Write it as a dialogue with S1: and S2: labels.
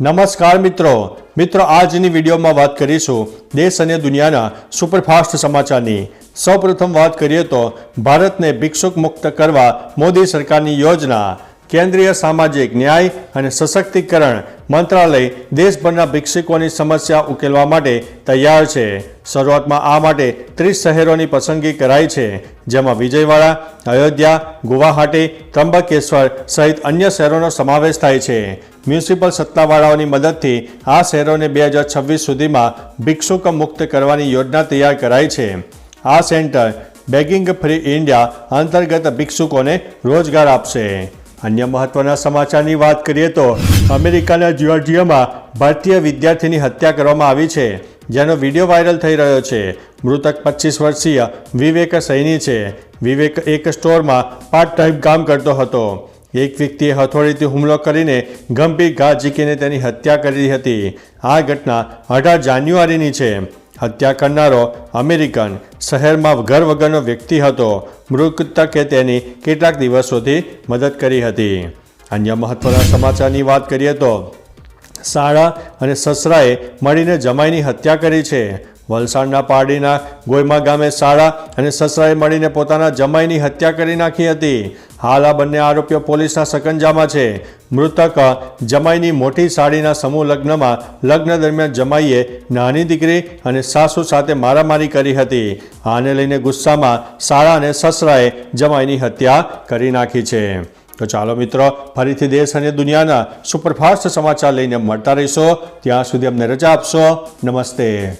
S1: નમસ્કાર મિત્રો. મિત્રો, આજની વિડીયોમાં વાત કરીશું દેશ અને દુનિયાના સુપરફાસ્ટ સમાચારની. સૌપ્રથમ વાત કરીએ તો ભારતને ભિક્ષુક મુક્ત કરવા મોદી સરકારની યોજના, કેન્દ્રીય સામાજિક ન્યાય અને સશક્તિકરણ મંત્રાલય દેશભરના ભિક્ષુકોની સમસ્યા ઉકેલવા માટે તૈયાર છે. શરૂઆતમાં આ માટે ત્રીસ શહેરોની પસંદગી કરાઈ છે. જેમાં વિજયવાડા, અયોધ્યા, ગુવાહાટી, ત્રંબકેશ્વર સહિત અન્ય શહેરોનો સમાવેશ થાય છે. મ્યુનિસિપલ સત્તાવાળાઓની મદદથી આ શહેરોને બે હજાર છવ્વીસ સુધીમાં ભિક્ષુક મુક્ત કરવાની યોજના તૈયાર કરાઈ છે. આ સેન્ટર બેગિંગ ફ્રી ઇન્ડિયા અંતર્ગત ભિક્ષુકોને રોજગાર આપશે. અન્ય મહત્વના સમાચારની વાત કરીએ તો અમેરિકાના જ્યોર્જિયામાં ભારતીય વિદ્યાર્થીની હત્યા કરવામાં આવી છે, જેનો વીડિયો વાયરલ થઈ રહ્યો છે. મૃતક પચીસ વર્ષીય વિવેક સૈની છે. વિવેક એક સ્ટોરમાં પાર્ટ ટાઈમ કામ કરતો હતો. એક વ્યક્તિએ હથોડીથી હુમલો કરીને ગંભીર ઘા ઝીકીને તેની હત્યા કરી હતી. આ ઘટના અઢાર જાન્યુઆરીની છે. હત્યા કરનારો અમેરિકન શહેરમાં ઘર વગરનો વ્યક્તિ હતો. મૃતકે તેની કેટલાક દિવસોથી મદદ કરી હતી. અન્ય મહત્વના સમાચારની વાત કરીએ તો શાળા અને સસરાએ મળીને જમાઈની હત્યા કરી છે. વલસાડના પારડીના ગોયમા ગામે શાળા અને સસરાએ મળીને પોતાના જમાઈની હત્યા કરી નાખી હતી. હાલ આ બંને આરોપીઓ પોલીસના સકંજામાં છે. મૃતક જમાઈની મોટી સાડીના સમૂહ લગ્નમાં લગ્ન દરમિયાન જમાઈએ નાની દીકરી અને સાસુ સાથે મારામારી કરી હતી. આને લઈને ગુસ્સામાં સાળા અને સસરાએ જમાઈની હત્યા કરી નાખી છે. તો ચાલો મિત્રો, ફરીથી દેશ અને દુનિયાના સુપરફાસ્ટ સમાચાર લઈને મળતા રહીશો. ત્યાં સુધી અમને રજા આપશો. નમસ્તે.